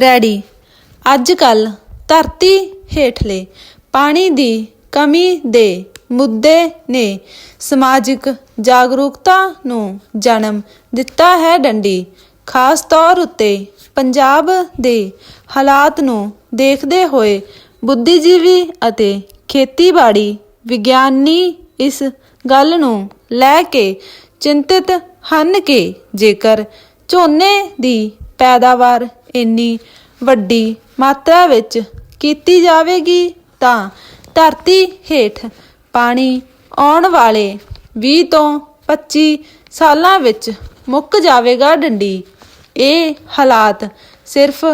Ready. ਅੱਜ ਕੱਲ ਧਰਤੀ ਹੇਠਲੇ ਪਾਣੀ ਦੀ ਕਮੀ ਦੇ ਮੁੱਦੇ ਨੇ ਸਮਾਜਿਕ ਜਾਗਰੂਕਤਾ ਨੂੰ ਜਨਮ ਦਿੱਤਾ ਹੈ ਡੰਡੀ। ਖਾਸ ਤੌਰ ਉੱਤੇ ਪੰਜਾਬ ਦੇ ਹਾਲਾਤ ਨੂੰ ਦੇਖਦੇ ਹੋਏ ਬੁੱਧੀਜੀਵੀ ਅਤੇ ਖੇਤੀਬਾੜੀ ਵਿਗਿਆਨੀ ਇਸ ਗੱਲ ਨੂੰ ਲੈ ਕੇ ਚਿੰਤਿਤ ਹਨ ਕਿ ਜੇਕਰ ਝੋਨੇ ਦੀ ਪੈਦਾਵਾਰ ਇੰਨੀ ਵੱਡੀ ਮਾਤਰਾ ਵਿੱਚ ਕੀਤੀ ਜਾਵੇਗੀ ਤਾਂ ਧਰਤੀ ਹੇਠ ਪਾਣੀ ਆਉਣ ਵਾਲੇ 20 ਤੋਂ 25 ਸਾਲਾਂ ਵਿੱਚ ਮੁੱਕ ਜਾਵੇਗਾ ਡੰਡੀ। ਇਹ ਹਾਲਾਤ ਸਿਰਫ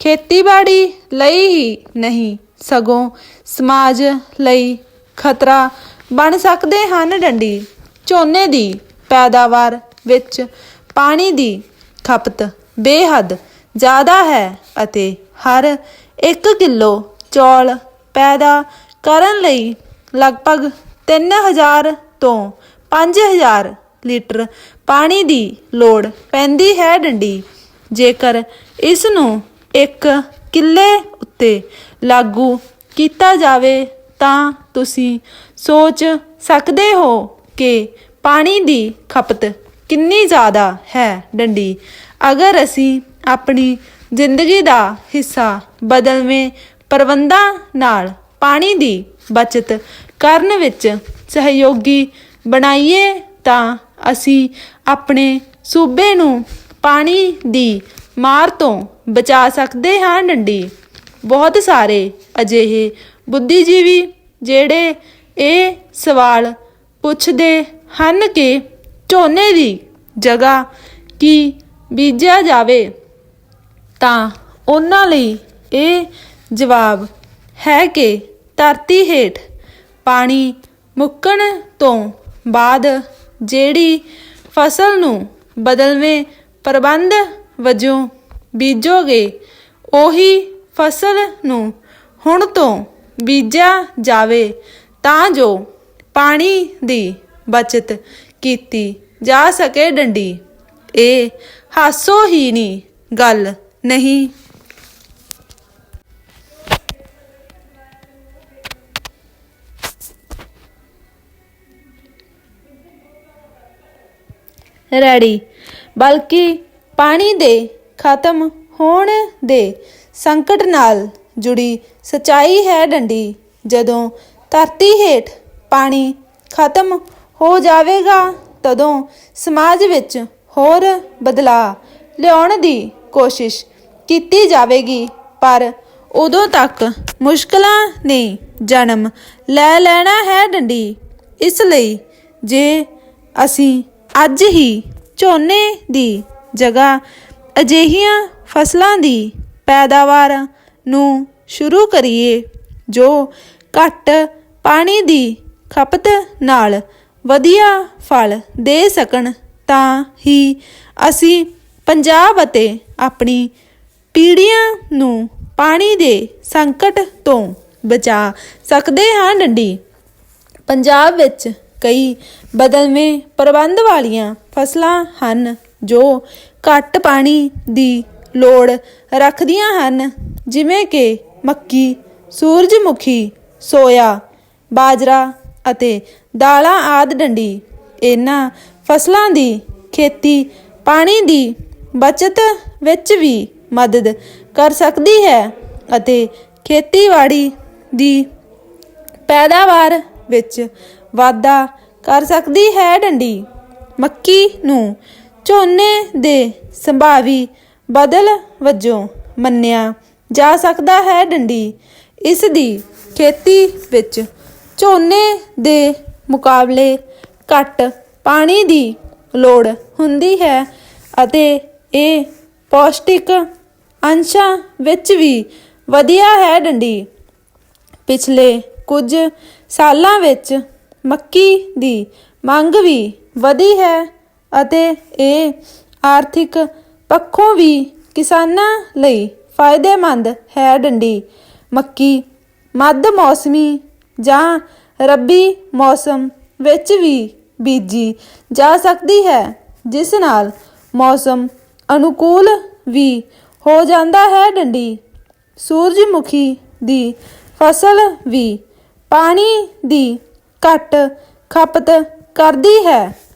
ਖੇਤੀਬਾੜੀ ਲਈ ਹੀ ਨਹੀਂ, ਸਗੋਂ ਸਮਾਜ ਲਈ ਖਤਰਾ ਬਣ ਸਕਦੇ ਹਨ ਡੰਡੀ। ਝੋਨੇ ਦੀ ਪੈਦਾਵਾਰ ਵਿੱਚ ਪਾਣੀ ਦੀ ਖਪਤ ਬੇਹੱਦ ਜ਼ਿਆਦਾ ਹੈ ਅਤੇ ਹਰ 1 ਕਿਲੋ ਚੌਲ ਪੈਦਾ ਕਰਨ ਲਈ ਲਗਭਗ 3000 ਤੋਂ 5000 ਲੀਟਰ ਪਾਣੀ ਦੀ ਲੋੜ ਪੈਂਦੀ ਹੈ ਡੰਡੀ। ਜੇਕਰ ਇਸ ਨੂੰ ਇੱਕ ਕਿੱਲੇ ਉੱਤੇ ਲਾਗੂ ਕੀਤਾ ਜਾਵੇ ਤਾਂ ਤੁਸੀਂ ਸੋਚ ਸਕਦੇ ਹੋ ਕਿ ਪਾਣੀ ਦੀ ਖਪਤ ਕਿੰਨੀ ਜ਼ਿਆਦਾ ਹੈ ਡੰਡੀ। ਅਗਰ ਅਸੀਂ ਆਪਣੀ ਜ਼ਿੰਦਗੀ ਦਾ ਹਿੱਸਾ ਬਦਲਵੇਂ ਪ੍ਰਬੰਧਾਂ ਨਾਲ ਪਾਣੀ ਦੀ ਬਚਤ ਕਰਨ ਵਿੱਚ ਸਹਿਯੋਗੀ ਬਣਾਈਏ ਤਾਂ ਅਸੀਂ ਆਪਣੇ ਸੂਬੇ ਨੂੰ ਪਾਣੀ ਦੀ ਮਾਰ ਤੋਂ ਬਚਾ ਸਕਦੇ ਹਾਂ ਡੰਡੀ। ਬਹੁਤ ਸਾਰੇ ਅਜਿਹੇ ਬੁੱਧੀਜੀਵੀ ਜਿਹੜੇ ਇਹ ਸਵਾਲ ਪੁੱਛਦੇ ਹਨ ਕਿ ਝੋਨੇ ਦੀ ਜਗ੍ਹਾ ਕੀ ਬੀਜਿਆ ਜਾਵੇ। ਤਾਂ ਉਹਨਾਂ ਲਈ ਇਹ ਜਵਾਬ ਹੈ ਕਿ ਧਰਤੀ ਹੇਠ ਪਾਣੀ ਮੁੱਕਣ ਤੋਂ ਬਾਅਦ ਜਿਹੜੀ ਫਸਲ ਨੂੰ ਬਦਲਵੇਂ ਪ੍ਰਬੰਧ ਵਜੋਂ ਬੀਜੋਗੇ, ਉਹੀ ਫਸਲ ਨੂੰ ਹੁਣ ਤੋਂ ਬੀਜਿਆ ਜਾਵੇ ਤਾਂ ਜੋ ਪਾਣੀ ਦੀ ਬਚਤ ਕੀਤੀ ਜਾ ਸਕੇ ਡੰਡੀ। ਇਹ ਹਾਸੋ ਹੀ ਨਹੀਂ ਗੱਲ ਨਹੀਂ। ਰੈਡੀ। ਬਲਕਿ ਪਾਣੀ ਦੇ ਖਤਮ ਹੋਣ ਦੇ ਸੰਕਟ ਨਾਲ ਜੁੜੀ ਸਚਾਈ ਹੈ ਡੰਡੀ। ਜਦੋਂ ਧਰਤੀ ਹੇਠ ਪਾਣੀ ਖਤਮ ਹੋ ਜਾਵੇਗਾ, ਤਦੋਂ ਸਮਾਜ ਵਿੱਚ ਹੋਰ ਬਦਲਾਅ ਲਿਆਉਣ ਦੀ ਕੋਸ਼ਿਸ਼ ਕੀਤੀ ਜਾਵੇਗੀ, ਪਰ ਉਦੋਂ ਤੱਕ ਮੁਸ਼ਕਲਾਂ ਨੇ ਜਨਮ ਲੈ ਲੈਣਾ ਹੈ ਡੰਡੀ। ਇਸ ਲਈ ਜੇ ਅਸੀਂ ਅੱਜ ਹੀ ਝੋਨੇ ਦੀ ਜਗ੍ਹਾ ਅਜਿਹੀਆਂ ਫਸਲਾਂ ਦੀ ਪੈਦਾਵਾਰ ਨੂੰ ਸ਼ੁਰੂ ਕਰੀਏ, ਜੋ ਘੱਟ ਪਾਣੀ ਦੀ ਖਪਤ ਨਾਲ ਵਧੀਆ ਫਲ ਦੇ ਸਕਣ, ਤਾਂ ਹੀ ਅਸੀਂ ਪੰਜਾਬ ਅਤੇ ਆਪਣੀ ਪੀੜ੍ਹੀਆਂ ਨੂੰ ਪਾਣੀ ਦੇ ਸੰਕਟ ਤੋਂ ਬਚਾ ਸਕਦੇ ਹਾਂ ਡੰਡੀ। ਪੰਜਾਬ ਵਿੱਚ ਕਈ ਬਦਲਵੇਂ ਪ੍ਰਬੰਧ ਵਾਲੀਆਂ ਫਸਲਾਂ ਹਨ ਜੋ ਘੱਟ ਪਾਣੀ ਦੀ ਲੋੜ ਰੱਖਦੀਆਂ ਹਨ, ਜਿਵੇਂ ਕਿ ਮੱਕੀ, ਸੂਰਜਮੁਖੀ, ਸੋਇਆ, ਬਾਜਰਾ ਅਤੇ ਦਾਲਾਂ ਆਦ ਡੰਡੀ। ਇਹਨਾਂ ਫਸਲਾਂ ਦੀ ਖੇਤੀ ਪਾਣੀ ਦੀ ਬਚਤ ਵਿੱਚ ਵੀ ਮਦਦ ਕਰ ਸਕਦੀ ਹੈ ਅਤੇ ਖੇਤੀਬਾੜੀ ਦੀ ਪੈਦਾਵਾਰ ਵਿੱਚ ਵਾਧਾ ਕਰ ਸਕਦੀ ਹੈ। ਡੰਡੀ ਮੱਕੀ ਨੂੰ ਝੋਨੇ ਦੇ ਸੰਭਾਵੀ ਬਦਲ ਵਜੋਂ ਮੰਨਿਆ ਜਾ ਸਕਦਾ ਹੈ। ਡੰਡੀ ਇਸ ਦੀ ਖੇਤੀ ਵਿੱਚ ਝੋਨੇ ਦੇ ਮੁਕਾਬਲੇ ਘੱਟ ਪਾਣੀ ਦੀ ਲੋੜ ਹੁੰਦੀ ਹੈ ਅਤੇ ਇਹ ਪੌਸ਼ਟਿਕ ਅੰਸ਼ਾਂ ਵਿੱਚ ਵੀ ਵਧੀਆ ਹੈ ਡੰਡੀ। ਪਿਛਲੇ ਕੁਝ ਸਾਲਾਂ ਵਿੱਚ ਮੱਕੀ ਦੀ ਮੰਗ ਵੀ ਵਧੀ ਹੈ ਅਤੇ ਇਹ ਆਰਥਿਕ ਪੱਖੋਂ ਵੀ ਕਿਸਾਨਾਂ ਲਈ ਫਾਇਦੇਮੰਦ ਹੈ ਡੰਡੀ। ਮੱਕੀ ਮੱਧ ਮੌਸਮੀ ਜਾਂ ਰੱਬੀ ਮੌਸਮ ਵਿੱਚ ਵੀ ਬੀਜੀ ਜਾ ਸਕਦੀ ਹੈ, ਜਿਸ ਨਾਲ ਮੌਸਮ ਅਨੁਕੂਲ ਵੀ ਹੋ ਜਾਂਦਾ ਹੈ ਡੰਡੀ। ਸੂਰਜਮੁਖੀ ਦੀ ਫਸਲ ਵੀ ਪਾਣੀ ਦੀ ਘੱਟ ਖਪਤ ਕਰਦੀ ਹੈ।